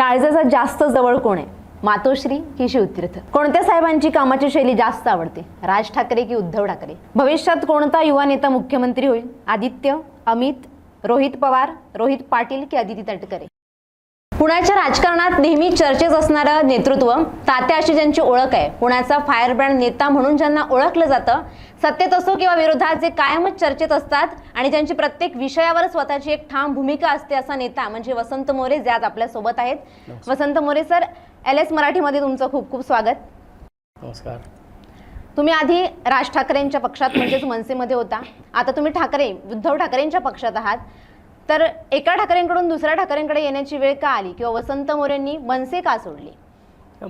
काळजाचा जास्त जवळ कोण आहे? मातोश्री की शिवतीर्थ? कोणत्या साहेबांची कामाची शैली जास्त आवडते? राज ठाकरे की उद्धव ठाकरे? भविष्यात कोणता युवा नेता मुख्यमंत्री होईल? आदित्य अमित रोहित पवार रोहित पाटील की आदिती तटकरे? पुण्याच्या राजकारणात नेहमी चर्चेत असणारं नेतृत्व तात्या अशी ज्यांची ओळख आहे. पुण्याचा फायरब्रँड नेता म्हणून ज्यांना ओळखलं जातं सत्तेत असो किंवा विरोधात जे कायमच चर्चेत असतात आणि ज्यांची प्रत्येक विषयावर स्वतःची एक ठाम भूमिका असते असा नेता म्हणजे वसंत मोरे जे आज आपल्यासोबत आहेत. Vasant More sir L S मराठीमध्ये तुमचं खूप खूप स्वागत. नमस्कार. तुम्ही आधी राज ठाकरेंच्या पक्षात म्हणजेच मनसेमध्ये होता. आता तुम्ही ठाकरे उद्धव ठाकरेंच्या पक्षात आहात. तर एका ठाकरेंकडून दुसऱ्या ठाकरेंकडे येण्याची वेळ का आली? किंवा वसंत मोरेंनी मनसे का सोडली?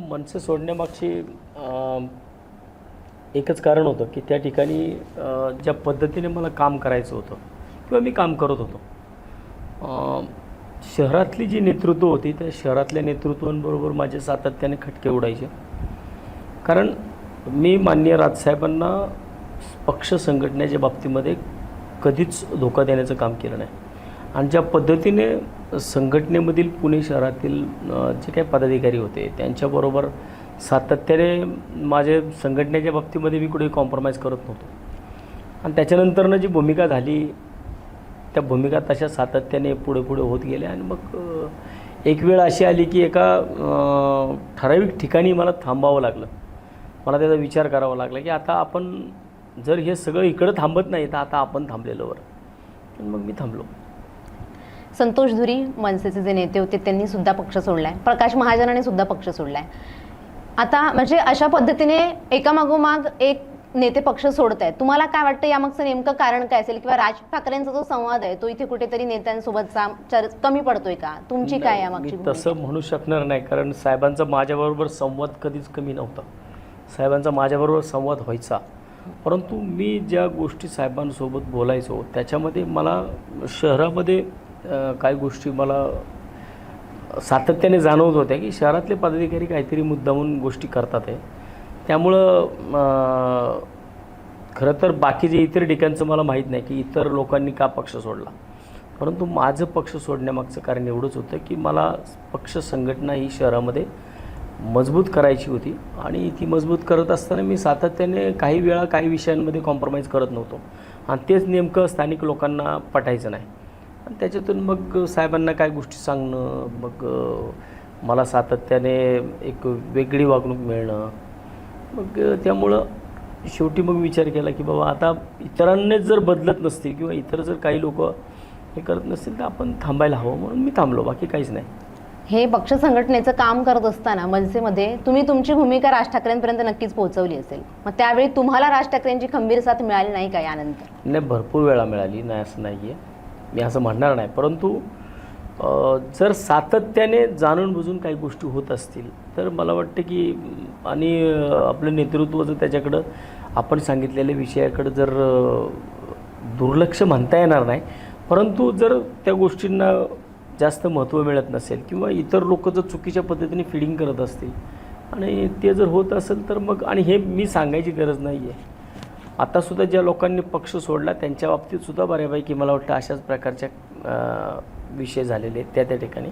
मनसे सोडण्यामागची एकच कारण होतं की त्या ठिकाणी ज्या पद्धतीने मला काम करायचं होतं किंवा मी काम करत होतो. शहरातली जी नेतृत्व होती त्या शहरातल्या नेतृत्वांबरोबर माझे सातत्याने खटके उडायचे. कारण मी माननीय राजसाहेबांना पक्ष संघटनेच्या बाबतीमध्ये कधीच धोका देण्याचं काम केलं नाही. आणि ज्या पद्धतीने संघटनेमधील पुणे शहरातील जे काही पदाधिकारी होते त्यांच्याबरोबर सातत्याने माझे संघटनेच्या बाबतीमध्ये मी कुठे कॉम्प्रोमाइज करत नव्हतो. आणि त्याच्यानंतरनं जी भूमिका झाली त्या भूमिका तशा सातत्याने पुढे पुढे होत गेल्या आणि मग एक वेळ अशी आली की एका ठराविक ठिकाणी मला थांबावं लागलं. मला त्याचा विचार करावा लागला की आता आपण जर हे सगळं इकडं थांबत नाही तर आता आपण थांबलेलोवर बरं. मग मी थांबलो. संतोष धुरी मनसेचे जे नेते होते त्यांनी सुद्धा पक्ष सोडलाय. प्रकाश महाजनाने सुद्धा पक्ष सोडलाय. आता म्हणजे अशा पद्धतीने एकामागोमाग एक नेते पक्ष सोडत आहेत तुम्हाला काय वाटतं यामागचं नेमकं कारण काय असेल? किंवा राज ठाकरेंचा जो संवाद आहे तो इथे कुठेतरी नेत्यांसोबतचा कमी पडतोय का? तुमची काय यामागची? तसं म्हणू शकणार नाही कारण साहेबांचा माझ्याबरोबर संवाद कधीच कमी नव्हता. साहेबांचा माझ्याबरोबर संवाद व्हायचा. परंतु मी ज्या गोष्टी साहेबांसोबत बोलायचो त्याच्यामध्ये मला शहरामध्ये काही गोष्टी मला सातत्याने जाणवत होत्या की शहरातले पदाधिकारी काहीतरी मुद्दामून गोष्टी करतात आहे. त्यामुळं खरं तर बाकीचे इतर ठिकाणचं मला माहीत नाही की इतर लोकांनी का पक्ष सोडला. परंतु माझं पक्ष सोडण्यामागचं कारण एवढंच होतं की मला पक्ष संघटना ही शहरामध्ये मजबूत करायची होती आणि ती मजबूत करत असताना मी सातत्याने काही वेळा काही विषयांमध्ये कॉम्प्रोमाइज करत नव्हतो. आणि तेच नेमकं स्थानिक लोकांना पटायचं नाही. आणि त्याच्यातून मग साहेबांना काय गोष्टी सांगणं मग मला सातत्याने एक वेगळी वागणूक मिळणं मग त्यामुळं शेवटी मग विचार केला की बाबा आता इतरांनीच जर बदलत नसतील किंवा इतर जर काही लोक हे करत नसतील तर आपण थांबायला हवं म्हणून मी थांबलो बाकी काहीच नाही. हे पक्ष संघटनेचं काम करत असताना मनसेमध्ये तुम्ही तुमची भूमिका राज ठाकरेंपर्यंत नक्कीच पोहोचवली असेल. मग त्यावेळी तुम्हाला राज ठाकरेंची खंबीर साथ मिळाली नाही का यानंतर? नाही भरपूर वेळा मिळाली नाही असं नाही आहे मी असं म्हणणार नाही. परंतु जर सातत्याने जाणून बुजून काही गोष्टी होत असतील तर मला वाटतं की आणि आपलं नेतृत्व जर त्याच्याकडं आपण सांगितलेल्या विषयाकडं जर दुर्लक्ष म्हणता येणार नाही परंतु जर त्या गोष्टींना जास्त महत्त्व मिळत नसेल किंवा इतर लोक जर चुकीच्या पद्धतीने फिडिंग करत असतील आणि ते जर होत असेल तर मग आणि हे मी सांगायची गरज नाही आहे आतासुद्धा ज्या लोकांनी पक्ष सोडला त्यांच्या बाबतीतसुद्धा बऱ्यापैकी मला वाटतं अशाच प्रकारच्या विषय झालेले आहेत त्या त्या ठिकाणी.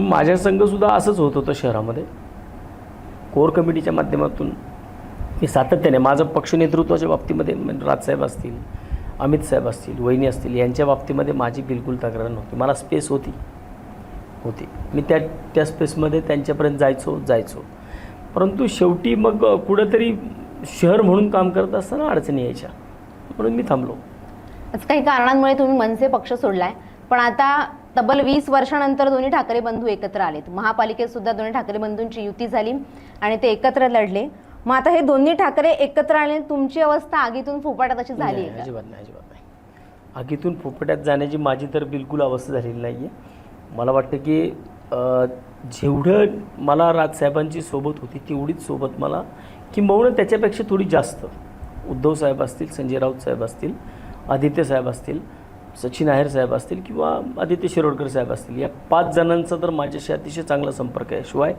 माझ्या संघसुद्धा असंच होत होतं शहरामध्ये. कोर कमिटीच्या माध्यमातून मी सातत्याने माझं पक्ष नेतृत्वाच्या बाबतीमध्ये म्हणजे राजसाहेब असतील अमित साहेब असतील वहिनी असतील यांच्या बाबतीमध्ये माझी बिलकुल तक्रार नव्हती. मला स्पेस होती. होती. मी त्या त्या स्पेसमध्ये त्यांच्यापर्यंत जायचो जायचो. परंतु शेवटी मग कुठंतरी शहर म्हणून काम करत असताना अडचणी यायच्या. म्हणून मी थांबलो. काही कारणांमुळे तुम्ही मनसे पक्ष सोडलाय. पण आता तब्बल वीस वर्षानंतर दोन्ही ठाकरे बंधू एकत्र आलेत. महापालिकेत सुद्धा दोन्ही ठाकरे बंधूंची युती झाली आणि ते एकत्र लढले. मग आता हे दोन्ही ठाकरे एकत्र आले तुमची अवस्था आगीतून फुपाटात अशी झाली आहे? अजिबात नाही अजिबात नाही. आगीतून फुफट्यात जाण्याची माझी तर बिलकुल अवस्था झालेली नाही आहे मला वाटतं की जेवढं मला राजसाहेबांची सोबत होती तेवढीच सोबत मला किंबहुना त्याच्यापेक्षा थोडी जास्त. उद्धव साहेब असतील संजय राऊत साहेब असतील आदित्य साहेब असतील सचिन आहेर साहेब असतील किंवा आदित्य शिरोडकर साहेब असतील या पाच जणांचा तर माझ्याशी अतिशय चांगला संपर्क आहे. शिवाय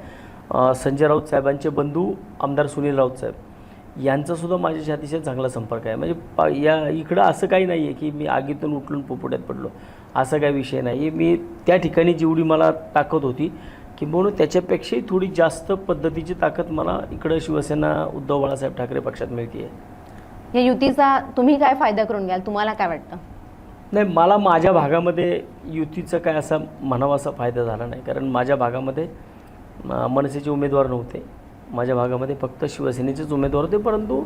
संजय राऊत साहेबांचे बंधू आमदार सुनील राऊत साहेब यांचासुद्धा माझ्याशी अतिशय चांगला संपर्क आहे. म्हणजे पा या इकडं असं काही नाही आहे की मी आगीतून उठलून पोपट्यात पडलो. असा काही विषय नाही आहे. मी त्या ठिकाणी जेवढी मला ताकद होती की म्हणून त्याच्यापेक्षाही थोडी जास्त पद्धतीची ताकद मला इकडं शिवसेना उद्धव बाळासाहेब ठाकरे पक्षात मिळते आहे या युतीचा तुम्ही काय फायदा करून घ्याल? तुम्हाला काय वाटतं? नाही मला माझ्या भागामध्ये युतीचा काय असा म्हणावा असा फायदा झाला नाही. कारण माझ्या भागामध्ये मनसेचे उमेदवार नव्हते. माझ्या भागामध्ये फक्त शिवसेनेचेच उमेदवार होते. परंतु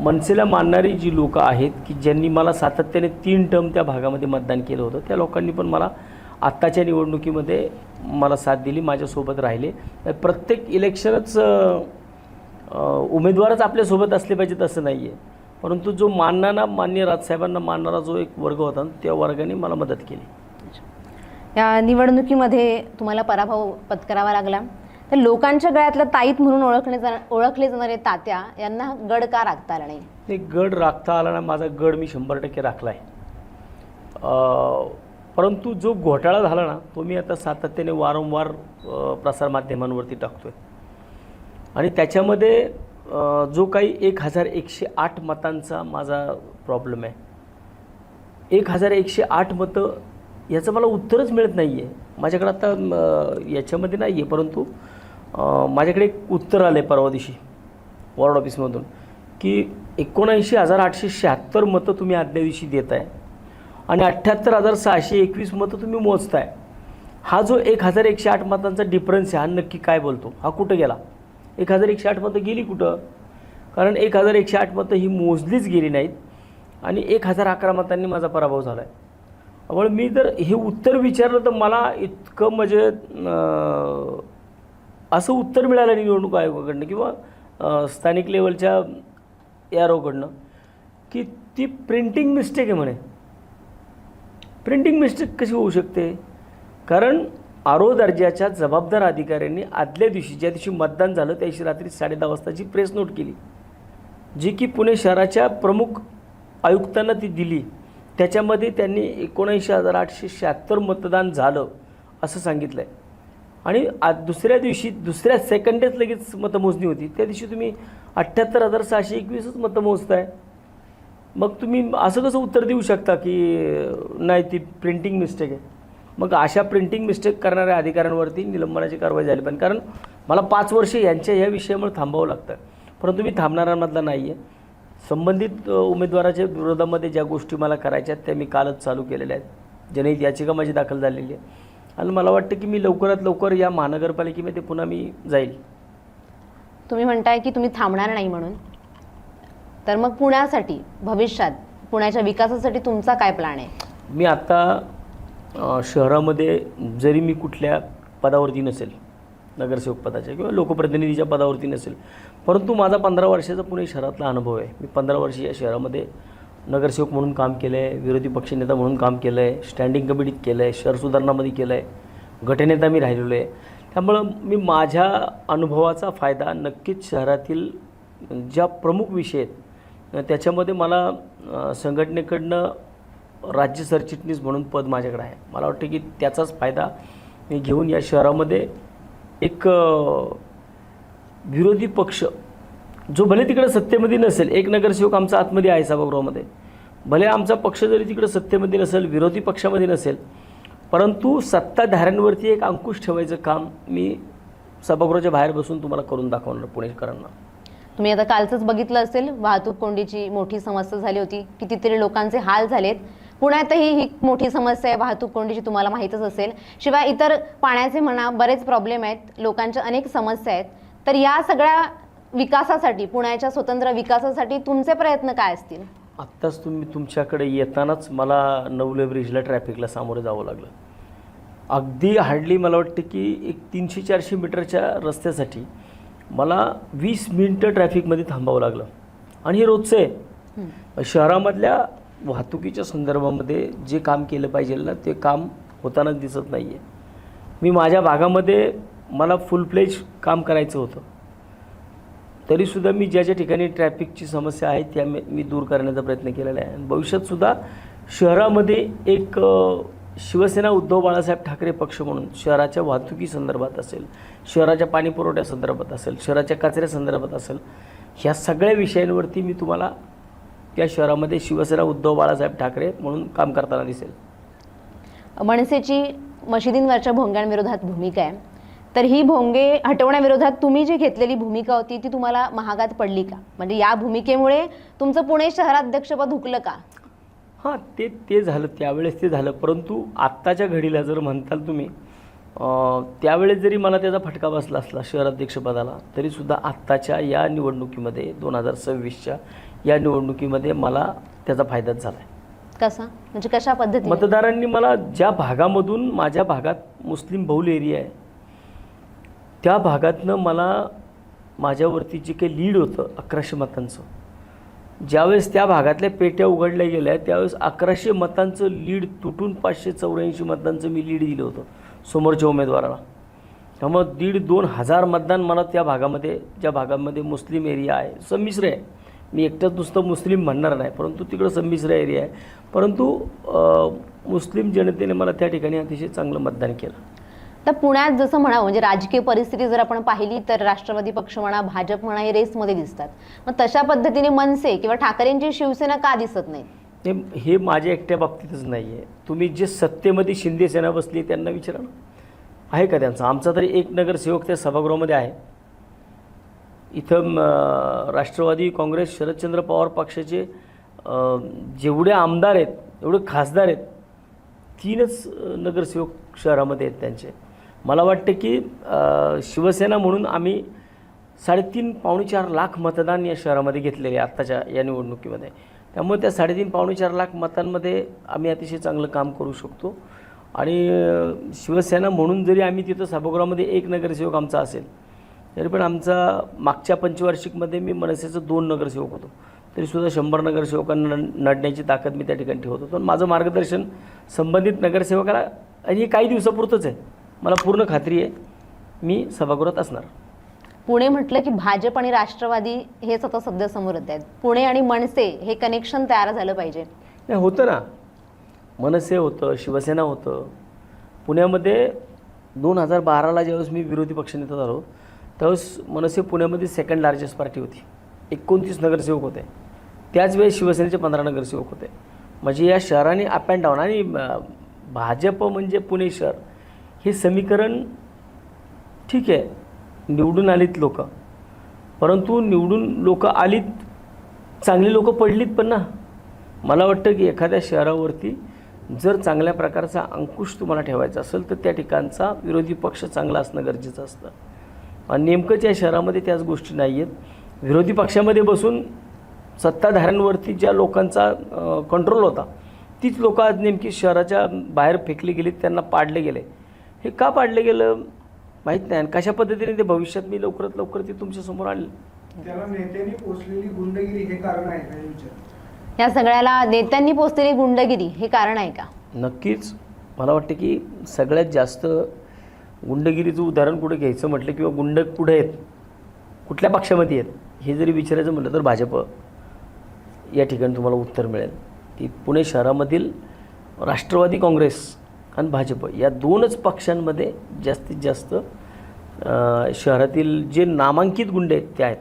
मनसेला मानणारी जी लोकं आहेत की ज्यांनी मला सातत्याने तीन टर्म त्या भागामध्ये मतदान केलं होतं त्या लोकांनी पण मला आत्ताच्या निवडणुकीमध्ये मला साथ दिली माझ्यासोबत राहिले. प्रत्येक इलेक्शनच उमेदवारच आपल्यासोबत असले पाहिजेत असं नाही आहे परंतु जो मानणारा मान्य राजसाहेबांना मानणारा जो एक वर्ग होता त्या वर्गाने मला मदत केली. या निवडणुकीमध्ये तुम्हाला पराभव पत्करावा लागला. तर लोकांच्या गळ्यातलं ताईत म्हणून ओळखले जा ओळखले जाणारे तात्या यांना गड का राखता आला नाही? ते गड राखता आला ना माझा गड मी शंभर टक्के राखला आहे परंतु जो घोटाळा झाला ना तो मी आता सातत्याने वारंवार प्रसारमाध्यमांवरती टाकतो आहे आणि त्याच्यामध्ये जो काही एक हजार एकशे आठ मतांचा माझा प्रॉब्लेम आहे. एक हजार एकशे आठ मतं याचं मला उत्तरच मिळत नाही आहे माझ्याकडे आता याच्यामध्ये नाही आहे परंतु माझ्याकडे एक उत्तर आलं आहे परवा दिवशी वॉर्ड ऑफिसमधून की एकोणऐंशी हजार आठशे शहात्तर मतं तुम्ही आदल्या दिवशी देत आहे आणि अठ्ठ्याहत्तर हजार सहाशे एकवीस मतं तुम्ही मोजताय. हा जो एक हजार एकशे आठ मतांचा डिफरन्स आहे हा नक्की काय बोलतो? हा कुठं गेला? एक हजार एकशे आठ मतं गेली कुठं? कारण एक हजार एकशे आठ मतं ही मोजलीच गेली नाहीत आणि एक हजार अकरा मतांनी माझा पराभव झाला आहे त्यामुळे मी जर हे उत्तर विचारलं तर मला इतकं म्हणजे असं उत्तर मिळालं नाही निवडणूक आयोगाकडनं किंवा स्थानिक लेवलच्या यारोकडनं की ती प्रिंटिंग मिस्टेक आहे म्हणे. प्रिंटिंग मिस्टेक कशी होऊ शकते? कारण आरो दर्जाच्या जबाबदार अधिकाऱ्यांनी आदल्या दिवशी ज्या दिवशी मतदान झालं त्या दिवशी रात्री साडे दहा वाजताची प्रेस नोट केली. जी की पुणे शहराच्या प्रमुख आयुक्तांना ती दिली. त्याच्यामध्ये त्यांनी एकोणऐंशी हजार आठशे शहात्तर मतदान झालं असं सांगितलं आहे आणि आज दुसऱ्या दिवशी दुसऱ्या सेकंडेच लगेच मतमोजणी होती. त्या दिवशी तुम्ही अठ्ठ्याहत्तर हजार सहाशे एकवीसच मतं मोजताय मग तुम्ही असं कसं उत्तर देऊ शकता की नाही ती प्रिंटिंग मिस्टेक आहे? मग अशा प्रिंटिंग मिस्टेक करणाऱ्या अधिकाऱ्यांवरती निलंबनाची कारवाई झाली पण कारण मला पाच वर्षे यांच्या ह्या विषयामुळे थांबावं लागतं. परंतु मी थांबणाऱ्यांमधला नाही आहे संबंधित उमेदवाराच्या विरोधामध्ये ज्या गोष्टी मला करायच्या आहेत त्या मी कालच चालू केलेल्या आहेत. जनहित याचिका माझी दाखल झालेली आहे. आणि मला वाटतं की मी लवकरात लवकर या महानगरपालिकेमध्ये पुन्हा मी जाईल. तुम्ही म्हणताय की तुम्ही थांबणार नाही म्हणून. तर मग पुण्यासाठी भविष्यात पुण्याच्या विकासासाठी तुमचा काय प्लॅन आहे? मी आत्ता शहरामध्ये जरी मी कुठल्या पदावरती नसेल नगरसेवक पदाच्या किंवा लोकप्रतिनिधीच्या पदावरती नसेल परंतु माझा पंधरा वर्षाचा पुणे शहरातला अनुभव आहे. मी पंधरा वर्ष या शहरामध्ये नगरसेवक म्हणून काम केलं आहे विरोधी पक्षनेता म्हणून काम केलं आहे स्टँडिंग कमिटीत केलं आहे शहर सुधारणामध्ये केलं आहे गटनेता मी राहिलेलो आहे. त्यामुळं मी माझ्या अनुभवाचा फायदा नक्कीच शहरातील ज्या प्रमुख विषय आहेत त्याच्यामध्ये मला संघटनेकडनं राज्य सरचिटणीस म्हणून पद माझ्याकडे आहे. मला वाटतं की त्याचाच फायदा मी घेऊन या शहरामध्ये एक विरोधी पक्ष जो भले तिकडे सत्तेमध्ये नसेल एक नगरसेवक आमचा आतमध्ये आहे सभागृहामध्ये भले आमचा पक्ष जरी तिकडे सत्तेमध्ये नसेल विरोधी पक्षामध्ये नसेल परंतु सत्ताधाऱ्यांवरती एक अंकुश ठेवायचं काम मी सभागृहाच्या बाहेर बसून तुम्हाला करून दाखवणार पुणेकरांना. तुम्ही आता कालचंच बघितलं असेल वाहतूक कोंडीची मोठी समस्या झाली होती. कितीतरी लोकांचे हाल झालेत. पुण्यातही ही मोठी समस्या आहे वाहतूक कोंडीची तुम्हाला माहीतच असेल. शिवाय इतर पाण्याचे म्हणा बरेच प्रॉब्लेम आहेत. लोकांच्या अनेक समस्या आहेत. तर या सगळ्या विकासासाठी पुण्याच्या स्वतंत्र विकासासाठी तुमचे प्रयत्न काय असतील? आत्ताच तुम्ही तुमच्याकडे येतानाच मला नवले ब्रिजला ट्रॅफिकला सामोरं जावं लागलं. अगदी हार्डली मला वाटतं की एक तीनशे चारशे मीटरच्या रस्त्यासाठी मला वीस मिनटं ट्रॅफिकमध्ये थांबावं लागलं. आणि हे रोजचं आहे. शहरामधल्या वाहतुकीच्या संदर्भामध्ये जे काम केलं पाहिजे ना ते काम होतानाच दिसत नाही आहे मी माझ्या भागामध्ये मला फुल प्लेज काम करायचं होतं. तरीसुद्धा मी ज्या ज्या ठिकाणी ट्रॅफिकची समस्या आहे त्या मी मी दूर करण्याचा प्रयत्न केलेला आहे. आणि भविष्यातसुद्धा शहरामध्ये एक शिवसेना उद्धव बाळासाहेब ठाकरे पक्ष म्हणून शहराच्या वाहतुकी संदर्भात असेल शहराच्या पाणीपुरवठ्यासंदर्भात संदर्भात असेल शहराच्या कचऱ्या संदर्भात असेल ह्या सगळ्या विषयांवरती मी तुम्हाला त्या शहरामध्ये शिवसेना उद्धव बाळासाहेब ठाकरे म्हणून काम करताना दिसेल. मनसेची मशिदींवरच्या भोंग्यांविरोधात भूमिका आहे. तर ही भोंगे हटवण्याविरोधात तुम्ही जी घेतलेली भूमिका होती ती तुम्हाला महागात पडली का? म्हणजे या भूमिकेमुळे तुमचं पुणे शहराध्यक्षपद हुकलं का? हां ते ते झालं त्यावेळेस ते झालं. परंतु आत्ताच्या घडीला जर म्हणताल तुम्ही त्यावेळेस जरी मला त्याचा फटका बसला असला शहराध्यक्षपदाला तरीसुद्धा आत्ताच्या या निवडणुकीमध्ये दोन हजार सव्वीसच्या या निवडणुकीमध्ये मला त्याचा फायदाच झाला आहे कसा? म्हणजे कशा पद्धतीने? मतदारांनी मला ज्या भागामधून माझ्या भागात मुस्लिम बहुल एरिया आहे त्या भागातनं मला माझ्यावरती जे काही लीड होतं अकराशे मतांचं ज्यावेळेस त्या भागातल्या पेट्या उघडल्या गेल्या त्यावेळेस अकराशे मतांचं लीड तुटून पाचशे चौऱ्याऐंशी मतांचं मी लीड दिलं होतं समोरच्या उमेदवाराला. त्यामुळं दीड दोन हजार मतदान मला त्या भागामध्ये ज्या भागामध्ये मुस्लिम एरिया आहे संमिश्र आहे. मी एकटंच नुसतं मुस्लिम म्हणणार नाही परंतु तिकडं संमिश्र एरिया आहे. परंतु मुस्लिम जनतेने मला त्या ठिकाणी अतिशय चांगलं मतदान केलं. तर पुण्यात जसं म्हणावं म्हणजे राजकीय परिस्थिती जर आपण पाहिली तर राष्ट्रवादी पक्ष म्हणा भाजप म्हणा हे रेसमध्ये दिसतात. मग तशा पद्धतीने मनसे किंवा ठाकरेंची शिवसेना का दिसत नाही हे हे माझ्या एकट्या बाबतीतच नाही आहे तुम्ही जे सत्तेमध्ये शिंदे सेना बसली त्यांना विचारा आहे का त्यांचा? आमचा तरी एक नगरसेवक त्या सभागृहामध्ये आहे. इथं राष्ट्रवादी काँग्रेस शरदचंद्र पवार पक्षाचे जेवढे आमदार आहेत एवढे खासदार आहेत तीनच नगरसेवक शहरामध्ये आहेत त्यांचे. मला वाटतं की शिवसेना म्हणून आम्ही साडेतीन पावणे चार लाख मतदान या शहरामध्ये घेतलेले आत्ताच्या या निवडणुकीमध्ये. त्यामुळे त्या साडेतीन पावणेचार लाख मतांमध्ये आम्ही अतिशय चांगलं काम करू शकतो. आणि शिवसेना म्हणून जरी आम्ही तिथं सभागृहामध्ये एक नगरसेवक आमचा असेल तरी पण आमचा मागच्या पंचवार्षिकमध्ये मी मनसेचं दोन नगरसेवक होतो. तरीसुद्धा शंभर नगरसेवकांना नडण्याची ताकद मी त्या ठिकाणी ठेवत होतो. पण माझं मार्गदर्शन संबंधित नगरसेवकाला आणि हे काही दिवसापुरतंच आहे. मला पूर्ण खात्री आहे मी सभागृहात असणार. पुणे म्हटलं की भाजप आणि राष्ट्रवादी हेच आता सध्या समोर येत आहेत. पुणे आणि मनसे हे कनेक्शन तयार झालं पाहिजे. नाही होतं ना. मनसे होतं शिवसेना होतं. पुण्यामध्ये दोन हजार बाराला ज्यावेळेस मी विरोधी पक्षनेता झालो त्यावेळेस मनसे पुण्यामध्ये सेकंड लार्जेस्ट पार्टी होती. एकोणतीस नगरसेवक होते. त्याच वेळेस शिवसेनेचे पंधरा नगरसेवक होते. म्हणजे या शहराने अप अँड डाऊन आणि भाजप म्हणजे पुणे शहर. हे समीकरण ठीक आहे. निवडून आलीत लोक. परंतु निवडून लोक आलीत चांगली लोक पडलीत पण ना. मला वाटतं की एखाद्या शहरावरती जर चांगल्या प्रकारचा अंकुश तुम्हाला ठेवायचा असेल तर त्या ठिकाणचा विरोधी पक्ष चांगला असणं गरजेचं असतं. आणि नेमकंच या शहरामध्ये त्याच गोष्टी नाही आहेत विरोधी पक्षामध्ये बसून सत्ताधाऱ्यांवरती ज्या लोकांचा कंट्रोल होता तीच लोकं आज नेमकी शहराच्या बाहेर फेकली गेलीत त्यांना पाडले गेले. हे का पाडले गेलं? माहीत नाही. आणि कशा पद्धतीने ते भविष्यात मी लवकरात लवकर ते तुमच्यासमोर आणलं? त्याला नेत्यांनी पोचलेली गुंडगिरी हे कारण आहे का हे विचार या सगळ्याला नेत्यांनी पोचलेली गुंडगिरी हे कारण आहे का? नक्कीच. मला वाटतं की सगळ्यात जास्त गुंडगिरीचं उदाहरण कुठे घ्यायचं म्हटलं किंवा गुंड कुठे आहेत? कुठल्या पक्षामध्ये आहेत? हे जरी विचारायचं म्हटलं तर भाजप या ठिकाणी तुम्हाला उत्तर मिळेल. की पुणे शहरामधील राष्ट्रवादी काँग्रेस आणि भाजप. या दोनच पक्षांमध्ये जास्तीत जास्त शहरातील जे नामांकित गुंडे आहेत ते आहेत.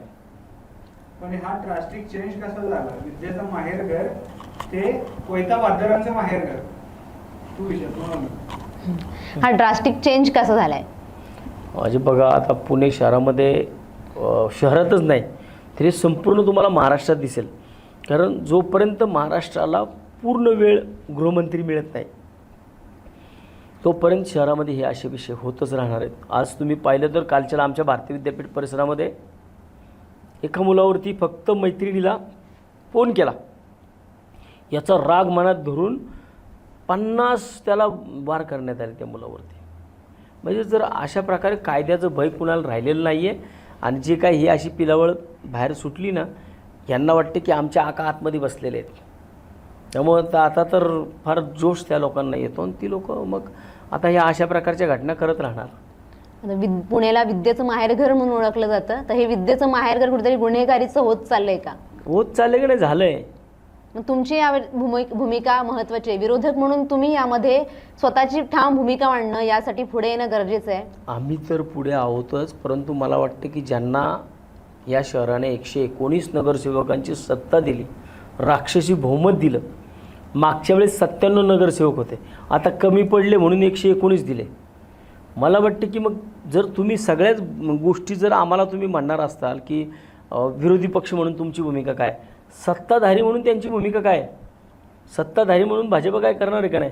पण हा ड्रास्टिक चेंज कसा झाला? विद्येचं माहेरघर ते कोयता वादरांचं माहेरघर तू विचार. हा ड्रास्टिक चेंज कसा झालाय? म्हणजे बघा आता पुणे शहरामध्ये शहरातच नाही तरी संपूर्ण तुम्हाला महाराष्ट्रात दिसेल. कारण जोपर्यंत महाराष्ट्राला पूर्ण वेळ गृहमंत्री मिळत नाही तोपर्यंत शहरामध्ये हे असे विषय होतच राहणार आहेत. आज तुम्ही पाहिलं तर कालच्या आमच्या भारतीय विद्यापीठ परिसरामध्ये एका मुलावरती फक्त मैत्रिणीला फोन केला. याचा राग मनात धरून पन्नास त्याला वार करण्यात आले त्या मुलावरती. म्हणजे जर अशा प्रकारे कायद्याचं भय कुणाला राहिलेलं नाही आहे आणि जे काही ही अशी पिलावळ बाहेर सुटली ना यांना वाटते की आमच्या आका आतमध्ये बसलेले आहेत. त्यामुळं आता तर फार जोश त्या लोकांना येतो आणि ती लोक मग आता ह्या अशा प्रकारच्या घटना करत राहणार. आता विद पुण्याला विद्येचं माहेरघर म्हणून ओळखलं जातं. तर हे विद्येचं माहेरघर कुठेतरी गुन्हेगारीचं होत चाललंय का? होत चाललं की नाही? झालं आहे मग तुमची या भूमि भूमिका महत्वाची आहे. विरोधक म्हणून तुम्ही यामध्ये स्वतःची ठाम भूमिका मांडणं यासाठी पुढे येणं गरजेचं आहे. आम्ही तर पुढे आहोतच परंतु मला वाटतं की ज्यांना या शहराने एकशे एकोणीस नगरसेवकांची सत्ता दिली राक्षसी बहुमत दिलं मागच्या वेळेस सत्त्याण्णव नगरसेवक होते. आता कमी पडले म्हणून एकशे एकोणीस दिले. मला वाटतं की मग जर तुम्ही सगळ्याच गोष्टी जर आम्हाला तुम्ही म्हणणार असताल की विरोधी पक्ष म्हणून तुमची भूमिका काय? सत्ताधारी म्हणून त्यांची भूमिका काय? सत्ताधारी म्हणून भाजप काय करणार आहे का नाही?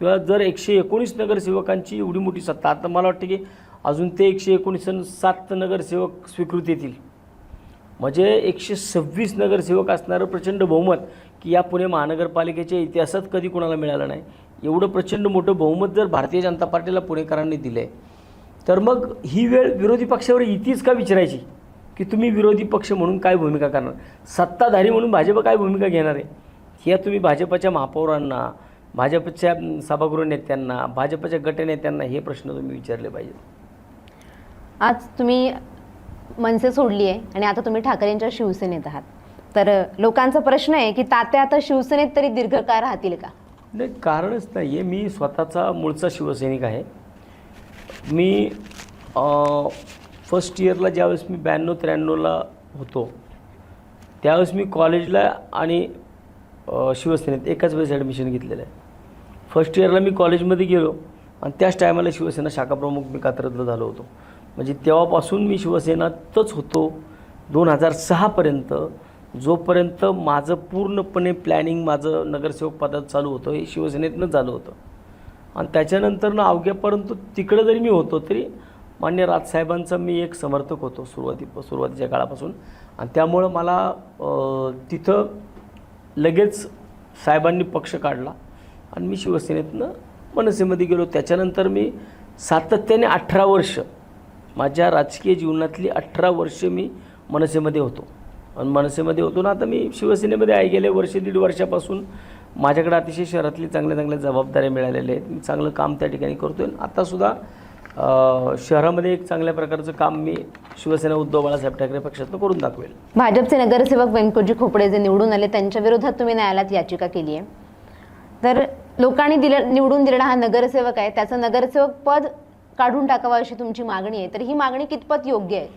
किंवा जर एकशे एकोणीस नगरसेवकांची एवढी मोठी सत्ता आता मला वाटतं की अजून ते एकशे एकोणीस सात नगरसेवक स्वीकृत येतील. म्हणजे एकशे सव्वीस नगरसेवक असणारं प्रचंड बहुमत की या पुणे महानगरपालिकेच्या इतिहासात कधी कोणाला मिळालं नाही. एवढं प्रचंड मोठं बहुमत जर भारतीय जनता पार्टीला पुणेकरांनी दिलं आहे तर मग ही वेळ विरोधी पक्षावर इतीच का विचारायची? की तुम्ही विरोधी पक्ष म्हणून काय भूमिका करणार? सत्ताधारी म्हणून भाजप काय भूमिका घेणार आहे? ह्या तुम्ही भाजपच्या महापौरांना भाजपच्या सभागृह नेत्यांना भाजपच्या गटनेत्यांना हे प्रश्न तुम्ही विचारले पाहिजेत. आज तुम्ही मनसे सोडली आहे आणि आता तुम्ही ठाकरेंच्या शिवसेनेत आहात. तर लोकांचा प्रश्न आहे की तात्या आता शिवसेनेत तरी दीर्घकाळ राहतील का? नाही कारणच नाही आहे मी स्वतःचा मूळचा शिवसैनिक आहे. मी फर्स्ट इयरला ज्यावेळेस मी ब्याण्णव त्र्याण्णवला होतो त्यावेळेस मी कॉलेजला आणि शिवसेनेत एकाच वेळेस ॲडमिशन घेतलेलं आहे. फर्स्ट इयरला मी कॉलेजमध्ये गेलो आणि त्याच टायमाला शिवसेना शाखाप्रमुख मी कात्रतला झालो होतो. म्हणजे तेव्हापासून मी शिवसेनातच होतो. दोन हजार सहापर्यंत जोपर्यंत माझं पूर्णपणे प्लॅनिंग माझं नगरसेवक पदात चालू होतं हे शिवसेनेतनं झालं होतं. आणि त्याच्यानंतर ना तिकडं जरी मी होतो तरी मान्य राजसाहेबांचा मी एक समर्थक होतो सुरुवाती सुरुवातीच्या काळापासून. आणि त्यामुळं मला तिथं लगेच साहेबांनी पक्ष काढला आणि मी शिवसेनेतनं मनसेमध्ये गेलो. त्याच्यानंतर मी सातत्याने अठरा वर्ष माझ्या राजकीय जीवनातली अठरा वर्ष मी मनसेमध्ये होतो. आणि मनसेमध्ये होतो ना आता मी शिवसेनेमध्ये आहे. गेले वर्ष दीड वर्षापासून माझ्याकडे अतिशय शहरातली चांगल्या चांगल्या जबाबदाऱ्या मिळालेल्या आहेत. मी चांगलं काम त्या ठिकाणी करतो आहे आत्तासुद्धा शहरामध्ये एक चांगल्या प्रकारचं काम मी शिवसेना उद्धव बाळासाहेब ठाकरे पक्षातनं करून दाखवेल. भाजपचे नगरसेवक व्यंकोजी खोपडे जे निवडून आले त्यांच्या विरोधात तुम्ही न्यायालयात याचिका केली आहे. तर लोकांनी दिलं निवडून दिलेला हा नगरसेवक आहे. त्याचं नगरसेवक पद काढून टाकावा अशी तुमची मागणी आहे तर ही मागणी कितपत योग्य आहे?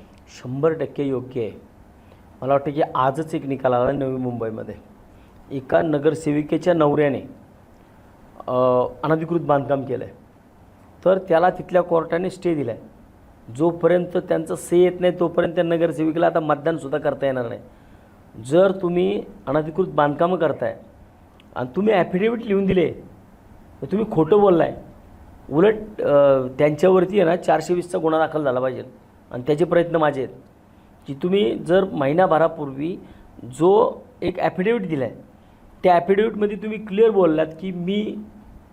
शंभर टक्के योग्य आहे. मला वाटतं की आजच एक निकाल आला नवी मुंबईमध्ये. एका नगरसेविकेच्या नवऱ्याने अनधिकृत बांधकाम केलं आहे तर त्याला तिथल्या कोर्टाने स्टे दिला आहे जोपर्यंत त्यांचं से येत नाही तोपर्यंत त्या नगरसेविकेला आता मतदानसुद्धा करता येणार नाही. जर तुम्ही अनधिकृत बांधकामं करताय आणि तुम्ही ॲफिडेविट लिहून दिले तर तुम्ही खोटं बोललाय उलट त्यांच्यावरती आहे ना चारशे वीसचा गुन्हा दाखल झाला पाहिजे. आणि त्याचे प्रयत्न माझे आहेत की तुम्ही जर महिनाभरापूर्वी जो एक ॲफिडेविट दिला आहे त्या ॲफिडेविटमध्ये तुम्ही क्लिअर बोललात की मी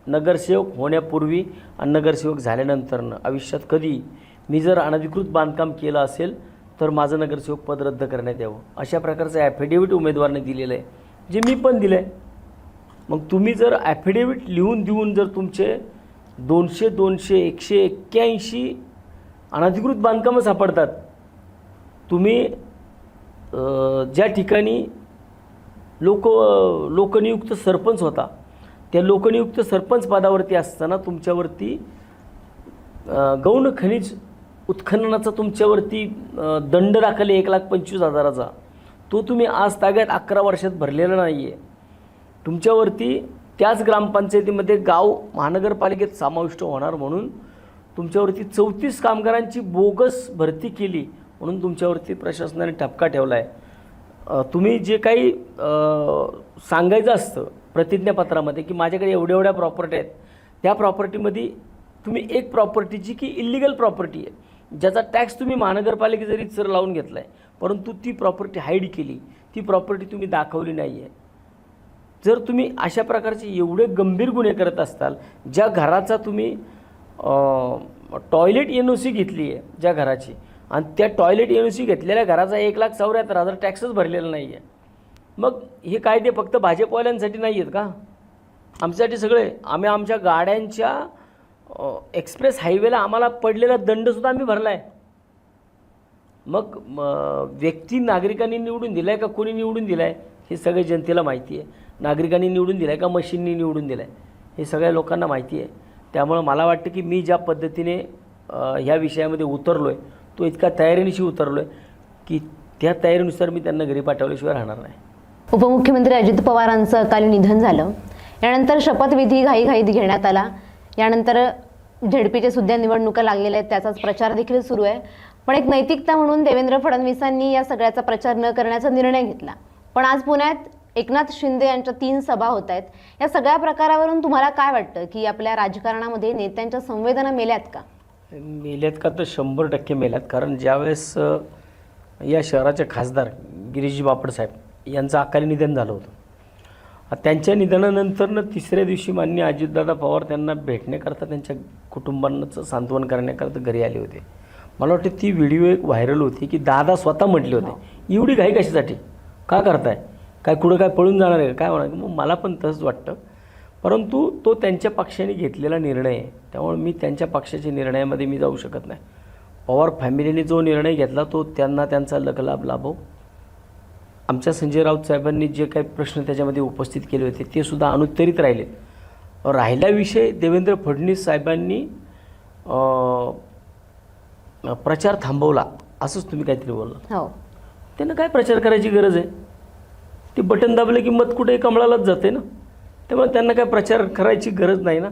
नगरसेवक होण्यापूर्वी आणि नगरसेवक झाल्यानंतरनं आयुष्यात कधी मी जर अनधिकृत बांधकाम केलं असेल तर माझं नगरसेवक पद रद्द करण्यात यावं. अशा प्रकारचं ॲफिडेविट उमेदवाराने दिलेलं आहे जे मी पण दिलं आहे मग तुम्ही जर ॲफिडेविट लिहून देऊन जर तुमचे दोनशे दोनशे एकशे एक्क्याऐंशी अनधिकृत बांधकामं सापडतात. तुम्ही ज्या ठिकाणी लोक लोकनियुक्त सरपंच होता त्या लोकनियुक्त सरपंच पदावरती असताना तुमच्यावरती गौण खनिज उत्खननाचा तुमच्यावरती दंड राखले एक लाख पंचवीस हजाराचा. तो तुम्ही आज ताब्यात अकरा वर्षात भरलेला नाही आहे तुमच्यावरती त्याच ग्रामपंचायतीमध्ये गाव महानगरपालिकेत समाविष्ट होणार म्हणून तुमच्यावरती चौतीस कामगारांची बोगस भरती केली म्हणून तुमच्यावरती प्रशासनाने ठपका ठेवला आहे तुम्ही जे काही सांगायचं असतं प्रतिज्ञापत्रामध्ये की माझ्याकडे एवढ्या एवढ्या प्रॉपर्टी आहेत त्या प्रॉपर्टीमध्ये तुम्ही एक प्रॉपर्टीची की इलिगल प्रॉपर्टी आहे ज्याचा टॅक्स तुम्ही महानगरपालिके जरी सर लावून घेतला आहे परंतु ती प्रॉपर्टी हाईड केली ती प्रॉपर्टी तुम्ही दाखवली नाही आहे जर तुम्ही अशा प्रकारचे एवढे गंभीर गुन्हे करत असताल ज्या घराचा तुम्ही टॉयलेट एन ओ सी घेतली आहे ज्या घराची आणि त्या टॉयलेट एन ओ सी घेतलेल्या घराचा एक लाख चौऱ्याहत्तर हजार टॅक्सच भरलेला नाही आहे मग हे कायदे फक्त भाजपवाल्यांसाठी नाही आहेत का? आमच्यासाठी सगळे. आम्ही आमच्या गाड्यांच्या एक्सप्रेस हायवेला आम्हाला पडलेला दंडसुद्धा आम्ही भरला आहे मग व्यक्ती नागरिकांनी निवडून दिला आहे का कोणी निवडून दिला आहे हे सगळे जनतेला माहिती आहे. नागरिकांनी निवडून दिला आहे का मशीननी निवडून दिला आहे हे सगळ्या लोकांना माहिती आहे. त्यामुळं मला वाटतं की मी ज्या पद्धतीने ह्या विषयामध्ये उतरलो आहे तो इतका तयारीनिशी उतरलो आहे की त्या तयारीनुसार मी त्यांना घरी पाठवल्याशिवाय राहणार नाही. उपमुख्यमंत्री अजित पवारांचं काल निधन झालं. यानंतर शपथविधी घाईघाईत घेण्यात आला. यानंतर झेडपीच्या सुद्धा निवडणुका लागलेल्या आहेत त्याचाच प्रचार देखील सुरू आहे. पण एक नैतिकता म्हणून देवेंद्र फडणवीसांनी या सगळ्याचा प्रचार न करण्याचा निर्णय घेतला. पण आज पुण्यात एकनाथ शिंदे यांच्या तीन सभा होत आहेत. या सगळ्या प्रकारावरून तुम्हाला काय वाटतं की आपल्या राजकारणामध्ये नेत्यांच्या संवेदना मेल्यात का? मेल्यात का तर शंभर टक्के मेल्यात. कारण ज्यावेळेस या शहराचे खासदार गिरीश बापड साहेब यांचं अकाली निधन झालं होतं. त्यांच्या निधनानंतरनं तिसऱ्या दिवशी मान्य अजितदादा पवार त्यांना भेटण्याकरता त्यांच्या कुटुंबांचं सांत्वन करण्याकरता घरी आले होते. मला वाटतं ती व्हिडिओ एक व्हायरल होती की दादा स्वतः म्हटले होते एवढी घाई कशासाठी? का करताय? काय कुठं काय पळून जाणार आहे काय होणार मग मला पण तसंच वाटतं. परंतु तो त्यांच्या पक्षाने घेतलेला निर्णय आहे. त्यामुळे मी त्यांच्या पक्षाच्या निर्णयामध्ये मी जाऊ शकत नाही. पवार फॅमिलीने जो निर्णय घेतला तो त्यांना त्यांचा लकलाभ लाभो. आमच्या संजय राऊत साहेबांनी जे काही प्रश्न त्याच्यामध्ये उपस्थित केले होते ते सुद्धा अनुत्तरित राहिले राहिला विषय देवेंद्र फडणवीस साहेबांनी प्रचार थांबवला. असंच तुम्ही काहीतरी बोलला हो. त्यांना काय प्रचार करायची गरज आहे? ते बटन दाबलं की मत कुठे कमळालाच जाते ना. त्यामुळे त्यांना काय प्रचार करायची गरज नाही ना.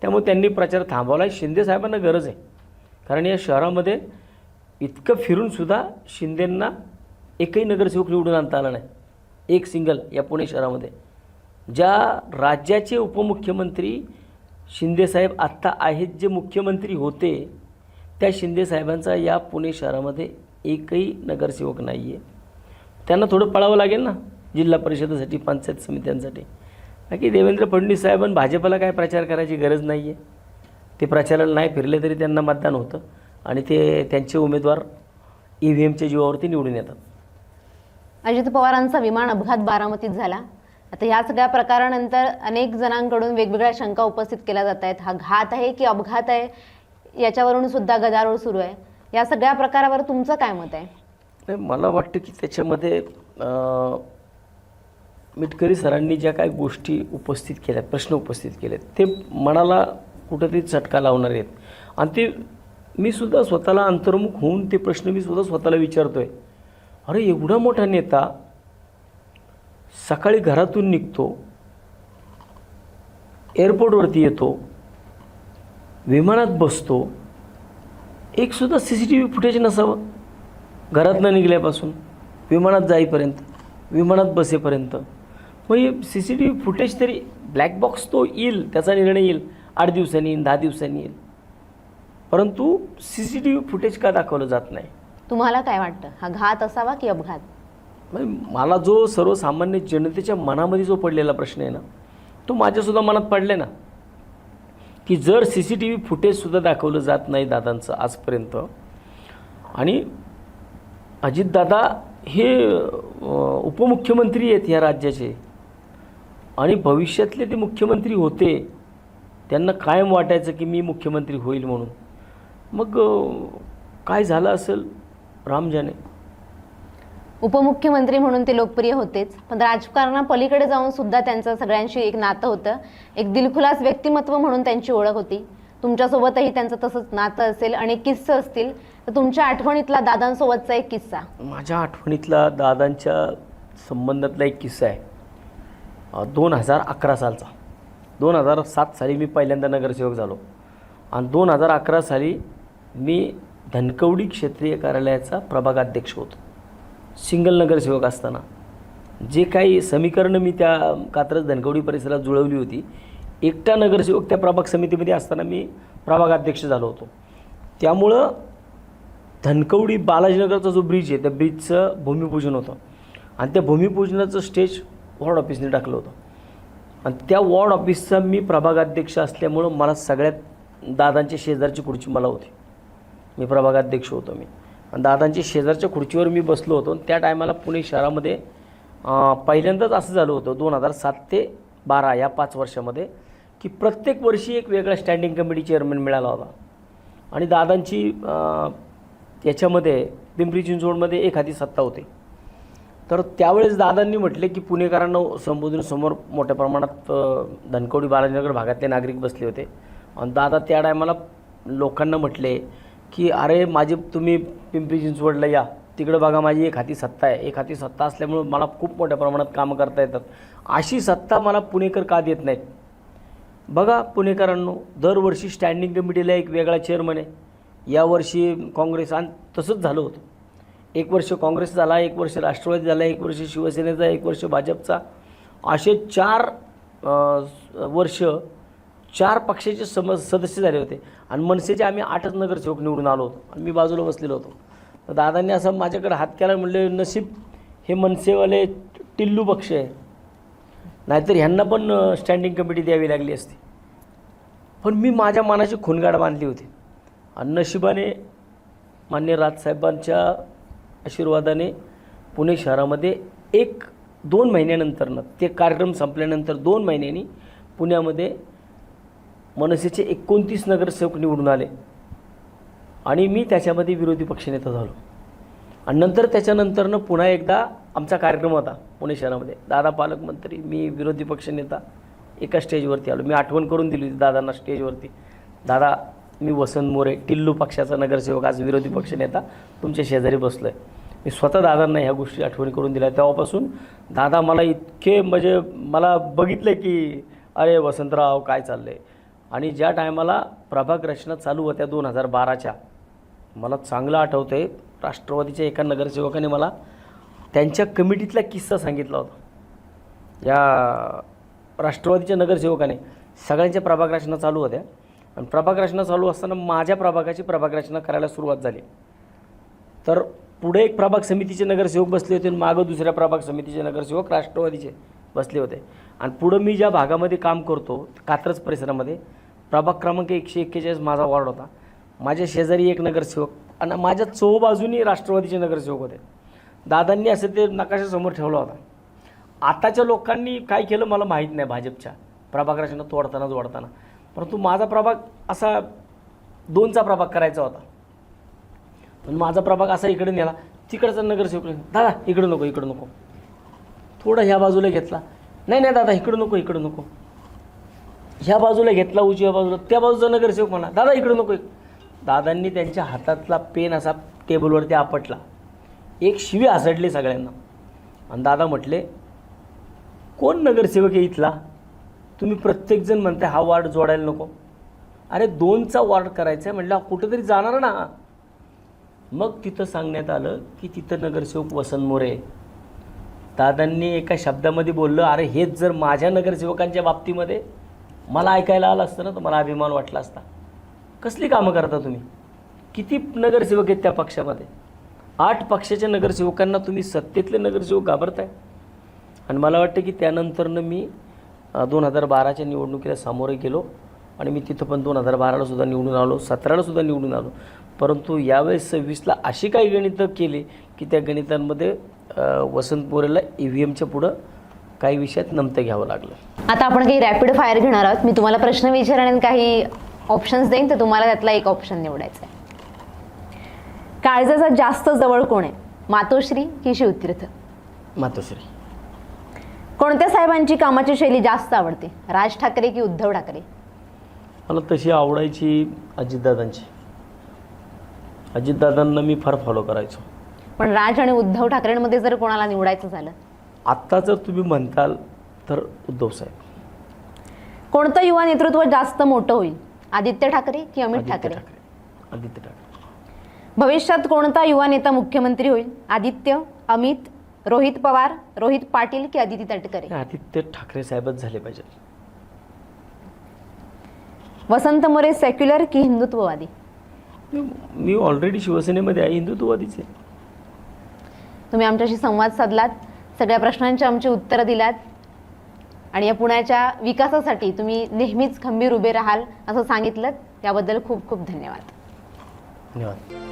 त्यामुळे त्यांनी प्रचार थांबवला शिंदे साहेबांना गरज आहे. कारण या शहरामध्ये इतकं फिरूनसुद्धा शिंदेंना एकही नगरसेवक निवडून आणता आला नाही. एक सिंगल या पुणे शहरामध्ये. ज्या राज्याचे उपमुख्यमंत्री शिंदेसाहेब आत्ता आहेत जे मुख्यमंत्री होते त्या शिंदेसाहेबांचा या पुणे शहरामध्ये एकही नगरसेवक नाही आहे त्यांना थोडं पळावं लागेल ना. जिल्हा परिषदेसाठी पंचायत समित्यांसाठी. बाकी देवेंद्र फडणवीस साहेबांनी भाजपला काय प्रचार करायची गरज नाही आहे ते प्रचाराला नाही फिरले तरी त्यांना मतदान होतं आणि ते त्यांचे उमेदवार ई व्ही एमच्या जीवावरती निवडून येतात. अजित पवारांचा विमान अपघात बारामतीत झाला. आता ह्या सगळ्या प्रकारानंतर अनेक जणांकडून वेगवेगळ्या शंका उपस्थित केल्या जात आहेत. हा घात आहे की अपघात आहे याच्यावरून सुद्धा गदारोळ सुरू आहे. या सगळ्या प्रकारावर तुमचं काय मत आहे? मला वाटतं की त्याच्यामध्ये मिटकरी सरांनी ज्या काही गोष्टी उपस्थित केल्या प्रश्न उपस्थित केलेत ते मनाला कुठंतरी चटका लावणार आहेत. आणि ते मी सुद्धा स्वतःला अंतर्मुख होऊन ते प्रश्न मी सुद्धा स्वतःला विचारतो आहे अरे एवढा मोठा नेता सकाळी घरातून निघतो एअरपोर्टवरती येतो विमानात बसतो एकसुद्धा C C T V footage नसावं. घरातनं निघाल्यापासून निघल्यापासून विमानात जाईपर्यंत विमानात बसेपर्यंत. मग हे C C T V footage तरी ब्लॅक बॉक्स तो येईल त्याचा निर्णय येईल. आठ दिवसांनी येईल दहा दिवसांनी येईल. परंतु C C T V footage का दाखवलं जात नाही? तुम्हाला काय वाटतं? हा घात असावा की अपघात? म्हणजे मला जो सर्वसामान्य जनतेच्या मनामध्ये जो पडलेला प्रश्न आहे ना तो माझ्यासुद्धा मनात पडले ना. की जर सी सी टी व्ही फुटेजसुद्धा दाखवलं जात नाही दादांचं आजपर्यंत आणि अजितदादा हे उपमुख्यमंत्री आहेत ह्या राज्याचे आणि भविष्यातले ते मुख्यमंत्री होते त्यांना कायम वाटायचं की मी मुख्यमंत्री होईल म्हणून. मग काय झालं असेल? राम जाने उपमुख्यमंत्री म्हणून ते लोकप्रिय होतेच पण राजकारणापलीकडे जाऊन सुद्धा त्यांचं सगळ्यांशी एक नातं होतं. एक दिलखुलास व्यक्तिमत्व म्हणून त्यांची ओळख होती. तुमच्यासोबतही त्यांचं तसंच नातं असेल अनेक किस्से असतील तर तुमच्या आठवणीतला दादांसोबतचा एक किस्सा. माझ्या आठवणीतला दादांच्या संबंधातला एक किस्सा आहे. दोन हजार अकरा सालचा. दोन हजार सात साली मी पहिल्यांदा नगरसेवक झालो. आणि दोन हजार अकरा साली मी धनकवडी क्षेत्रीय कार्यालयाचा प्रभागाध्यक्ष होतो. सिंगल नगरसेवक असताना. जे काही समीकरणं मी त्या कात्रज धनकवडी परिसरात जुळवली होती एकटा नगरसेवक त्या प्रभाग समितीमध्ये असताना मी प्रभागाध्यक्ष झालो होतो. त्यामुळं धनकवडी बालाजीनगरचा जो ब्रिज आहे त्या ब्रिजचं भूमिपूजन होतं. आणि त्या भूमिपूजनाचं स्टेज वॉर्ड ऑफिसने टाकलं होतं. आणि त्या वॉर्ड ऑफिसचा मी प्रभागाध्यक्ष असल्यामुळं मला सगळ्यात दादांच्या शेजारची खुर्ची मला होती. मी प्रभागाध्यक्ष होतो मी. आणि दादांच्या शेजारच्या खुर्चीवर मी बसलो होतो. आणि त्या टायमाला पुणे शहरामध्ये पहिल्यांदाच असं झालं होतं दोन हजार सात ते बारा या पाच वर्षामध्ये की प्रत्येक वर्षी एक वेगळा स्टँडिंग कमिटी चेअरमन मिळाला होता. आणि दादांची याच्यामध्ये पिंपरी चिंचवडमध्ये एखादी सत्ता होती. तर त्यावेळेस दादांनी म्हटले की पुणेकरांना संबोधून समोर मोठ्या प्रमाणात धनकवडी बालाजीनगर भागातले नागरिक बसले होते. आणि दादा त्या टायमाला लोकांना म्हटले की अरे माझे तुम्ही पिंपरी चिंचवडला या. तिकडं बघा माझी एक हाती सत्ता आहे. एक हाती सत्ता असल्यामुळं मला खूप मोठ्या प्रमाणात कामं करता येतात. अशी सत्ता मला पुणेकर का देत नाहीत? बघा पुणेकरांनो दरवर्षी स्टँडिंग कमिटीला एक वेगळा चेअरमन आहे. यावर्षी काँग्रेस आणि तसंच झालं होतं. एक वर्ष काँग्रेस झाला एक वर्ष राष्ट्रवादी झाला एक वर्ष शिवसेनेचा एक वर्ष भाजपचा. असे चार वर्ष चार पक्षाचे सम सदस्य झाले होते. आणि मनसेचे आम्ही आठच नगरसेवक निवडून आलो होतो. आणि मी बाजूला बसलेलो होतो. तर दादांनी असं माझ्याकडे हात केला म्हणले नशीब हे मनसेवाले टिल्लू पक्ष आहे. नाहीतर ह्यांना पण स्टँडिंग कमिटी द्यावी लागली असती. पण मी माझ्या मनाची खुणगाड बांधली होती. आणि नशिबाने मान्य राजसाहेबांच्या आशीर्वादाने पुणे शहरामध्ये एक दोन महिन्यानंतरनं ते कार्यक्रम संपल्यानंतर दोन महिन्यांनी पुण्यामध्ये मनसेचे एकोणतीस नगरसेवक निवडून आले. आणि मी त्याच्यामध्ये विरोधी पक्षनेता झालो. आणि नंतर त्याच्यानंतरनं पुन्हा एकदा आमचा कार्यक्रम होता पुणे शहरामध्ये. दादा पालकमंत्री मी विरोधी पक्षनेता एका स्टेजवरती आलो. मी आठवण करून दिली होती दादांना स्टेजवरती. दादा मी वसंत मोरे टिल्लू पक्षाचा नगरसेवक आज विरोधी पक्षनेता तुमच्या शेजारी बसलो आहे मी स्वतः दादांना ह्या गोष्टी आठवणी करून दिल्या. तेव्हापासून दादा मला इतके म्हणजे मला बघितलं की अरे वसंतराव काय चाललं आहे आणि ज्या टायमाला प्रभाग रचना चालू होत्या दोन हजार बाराच्या मला चांगलं आठवतं आहे राष्ट्रवादीच्या एका नगरसेवकाने मला त्यांच्या कमिटीतला किस्सा सांगितला होता. या राष्ट्रवादीच्या नगरसेवकाने सगळ्यांच्या प्रभाग रचना चालू होत्या. आणि प्रभाग रचना चालू असताना माझ्या प्रभागाची प्रभाग रचना करायला सुरुवात झाली. तर पुढे एक प्रभाग समितीचे नगरसेवक बसले होते आणि मागं दुसऱ्या प्रभाग समितीचे नगरसेवक राष्ट्रवादीचे बसले होते. आणि पुढं मी ज्या भागामध्ये काम करतो कात्रज परिसरामध्ये प्रभाग क्रमांक एकशे एक्केचाळीस माझा वॉर्ड होता. माझ्या शेजारी एक नगरसेवक आणि माझ्या चौबाजूनी राष्ट्रवादीचे नगरसेवक होते. दादांनी असं ते नकाशासमोर ठेवला होता. आताच्या लोकांनी काय केलं मला माहीत नाही भाजपच्या. प्रभाग रचना तोडताना जोडताना. परंतु माझा प्रभाग असा दोनचा प्रभाग करायचा होता. पण माझा प्रभाग असा इकडे नेला तिकडचा नगरसेवक दादा इकडं नको इकडं नको. थोडं ह्या बाजूला घेतला. नाही नाही दादा इकडं नको इकडं नको. ह्या बाजूला घेतला उजव्या बाजूला त्या बाजूचा नगरसेवक म्हणा दादा इकडं नको. दादांनी त्यांच्या हातातला पेन असा टेबलवरती आपटला. एक शिवी हसडली सगळ्यांना. आणि दादा म्हटले कोण नगरसेवक आहे इथला? तुम्ही प्रत्येकजण म्हणताय हा वार्ड जोडायला नको. अरे दोनचा वार्ड करायचा आहे म्हटलं कुठेतरी जाणार ना. मग तिथं सांगण्यात आलं की तिथं नगरसेवक वसंत मोरे. दादांनी एका शब्दामध्ये बोललं अरे हेच जर माझ्या नगरसेवकांच्या बाबतीमध्ये मला ऐकायला आलं असतं ना तर मला अभिमान वाटला असता. कसली कामं करता तुम्ही? किती नगरसेवक आहेत त्या पक्षामध्ये? आठ पक्षाच्या नगरसेवकांना तुम्ही सत्तेतले नगरसेवक घाबरताय. आणि मला वाटतं की त्यानंतरनं मी दोन हजार बाराच्या निवडणुकीला सामोरे गेलो आणि मी तिथं पण दोन हजार बाराला सुद्धा निवडून आलो सतराला सुद्धा निवडून आलो. परंतु यावेळेस सव्वीसला अशी काही गणितं केली की त्या गणितांमध्ये वसंत मोरेला ई व्ही एमच्या पुढं काही विषयात नमतं घ्यावं लागलं. आता आपण काही रॅपिड फायर घेणार आहोत. मी तुम्हाला प्रश्न विचारेन आणि काही ऑप्शन्स देईन तर तुम्हाला त्यातला एक ऑप्शन निवडायचा आहे. काळजाचा जास्त जवळ कोण आहे? मातोश्री की शिवतीर्थ? मातोश्री. कोणत्या साहेबांची कामाची शैली जास्त आवडते? राज ठाकरे की उद्धव ठाकरे? मला तशी आवडायची अजितदादांची. अजितदादांना मी फार फॉलो करायचो. पण राज आणि उद्धव ठाकरेंमध्ये जर कोणाला निवडायचं झालं? आत्ता जर तुम्ही म्हणताल तर उद्धव साहेब. कोणतं युवा नेतृत्व जास्त मोठं होईल? आदित्य ठाकरे की अमित आदित्य ठाकरे? ठाकरे. आदित्य ठाकरे. भविष्यात कोणता युवा नेता मुख्यमंत्री होईल? आदित्य अमित रोहित पवार रोहित पाटील की आदिती तटकरे? आदित्य ठाकरे साहेबच झाले पाहिजेत. वसंत मोरे सेक्युलर की हिंदुत्ववादी? मी- ऑलरेडी शिवसेनेमध्ये आहे हिंदुत्ववादीच आहे. तुम्ही आमच्याशी संवाद साधलात सगळ्या प्रश्नांची आमची उत्तरं दिलात आणि या पुण्याच्या विकासासाठी तुम्ही नेहमीच खंबीर उभे राहाल असं सांगितलं याबद्दल खूप खूप धन्यवाद. धन्यवाद.